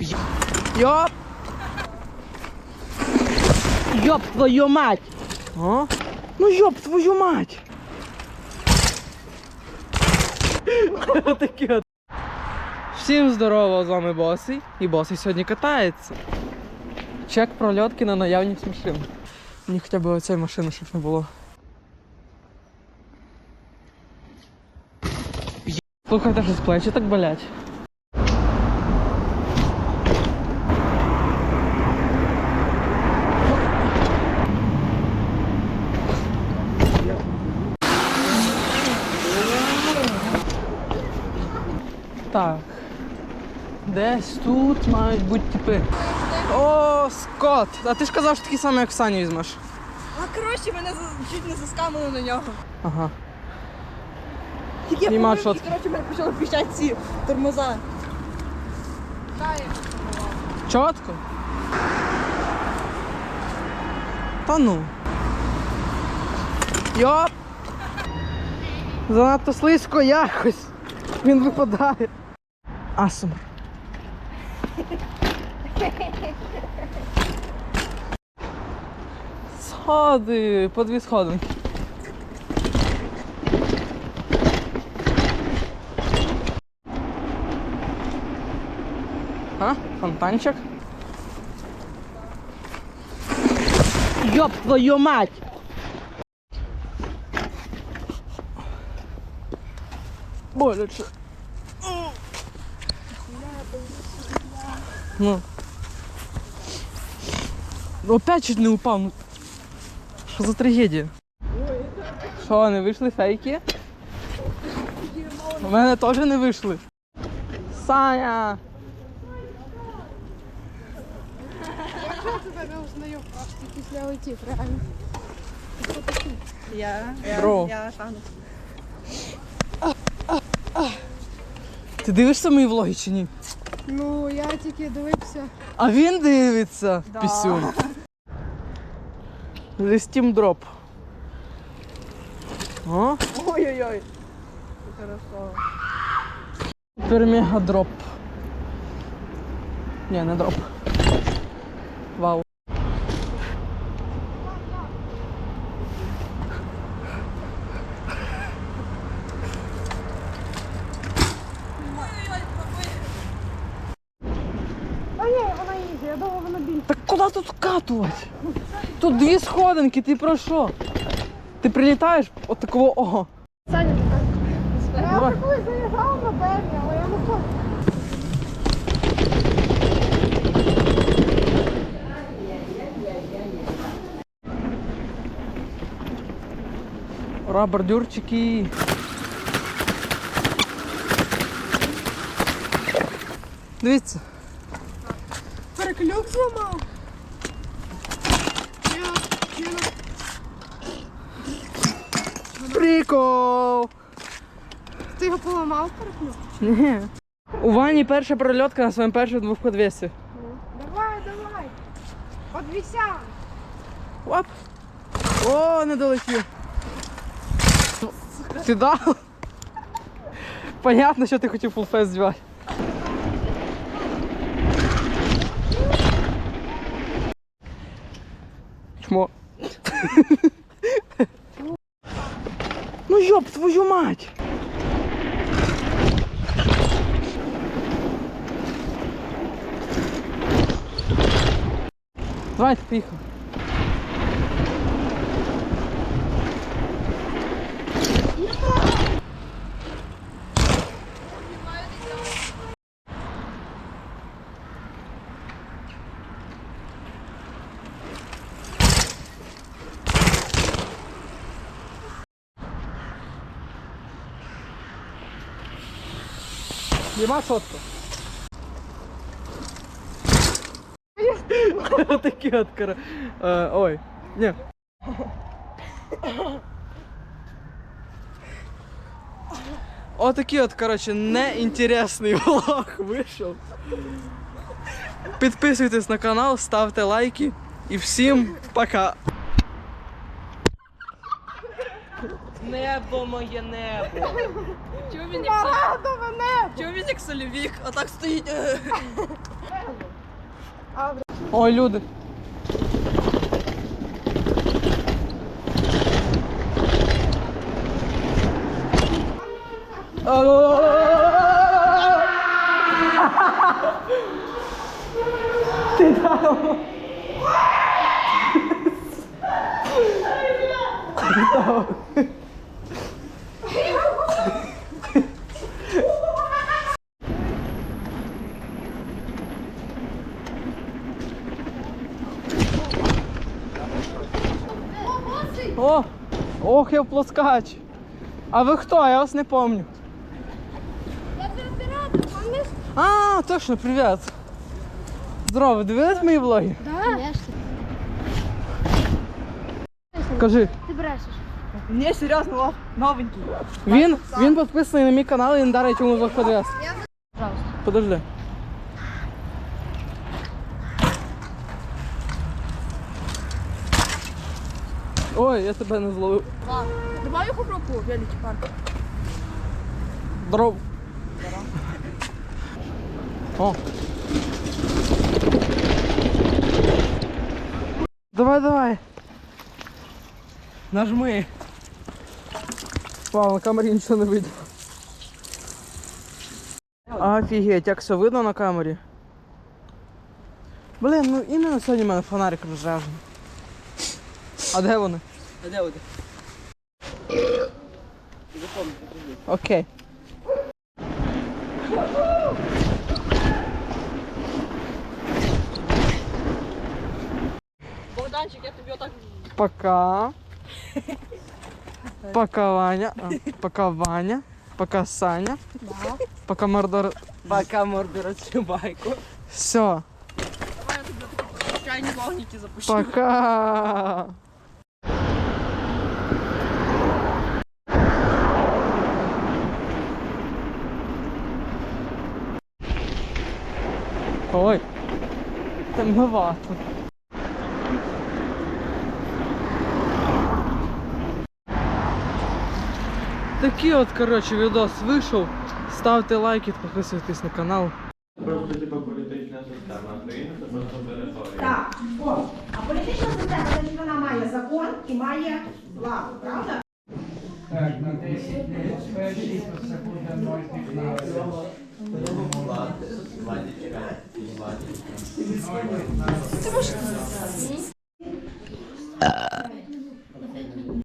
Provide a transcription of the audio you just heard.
Йоп! Йоп твою мать! А? Ну йоп твою мать! Такі от. Всім здорово, з вами Босий. І Босий сьогодні катається. Чек прольотки на наявність машин. Мені хоча б оцей машини, щоб не було. Слухайте, що з плечі так болять. Так. Десь тут мають бути типи. О, Скот! А ти ж казав, що такий самий, як Саню візьмеш. А коротше, мене за- чуть не заскамили на нього. Ага. Тільки я Нема помив, і, коротше, мене почали піщати ці тормоза. Чотко? Та ну. Йоп! Занадто слизько якось. Він випадає. Асмр. Сходи, по дві сходинки. А? Фонтанчик? Ёб твою мать! Боляче. Ну. Опять чуть не упав. Ну. Що за трагедія? Що, не вийшли фейки? У мене теж не вийшли. Саня! Після летів, реально? Я, Бро. Ти дивишся мої влоги чи ні? Ну, я тільки дивився. А він дивиться, Да. пісюн. Steam дроп. Ой-ой-ой. Хорошо. тепер мега дроп. Ні, не дроп. Вау. А ні, вона їде, я думала, вона більше. Так куди тут скатувати? Тут дві сходинки, ти про що? Ти прилітаєш от такого ого. Саня, я колись заїжджала на Бемі, але я не хочу. Ура, бордюрчики. Дивіться. Переклюк зламав. Прикол! Ти його поламав переклюк? Ні. У Вані перша прольотка на своєму першому двохподвесі. Давай, давай. Подвися. Оп! О, не долетів. Сідав? Понятно, що ти хотів фулфест звати. Чмо. Ну ёб твою мать! Давайте, поїхали. Нема сотку. Такі от кара. Е, Ой. Ні. Отакий от, коротше, неінтересний влог вийшов. Підписуйтесь на канал, ставте лайки і всім пока. Небо моє небо. Чого він як Радове небо. Чого він як солівік? Отак стоїть. Ой, люди. Ти там. Ох, я плоскач. А ви хто? Я вас не помню. Я оператор, помниш? А, точно, привіт. Здорово, дивились мої влоги? Да. Кажи. Ти брешеш. Ні, серйозно, лов, новенький. Він, він підписаний на мій канал і не дарить йому за ходес. Подожди. Ой, я тебе не зловив. Давай його руку, великий парк. Здоров. О. Давай, давай. Нажми. Вау, на камері нічого не видно. Офігеть, як все видно на камері. Блин, ну іменно сьогодні в мене фонарик розряжений. А де вони? А де вони? Окей. Богданчик, я тобі отак. Пока. Пока Ваня. А, Пока Ваня. Пока Саня. Пока Мордор. Пока мордора цю байку. Все. Давай я тобі такі чайні вогники запущу. Пока. Ой. Темновато. Такий от, коротше, відос вийшов. Ставте лайки, підписуйтесь на канал. Просто типа політична система країни це просто територія. Так, о, а політична система, значить, вона має закон і має владу, правда? Ти можеш?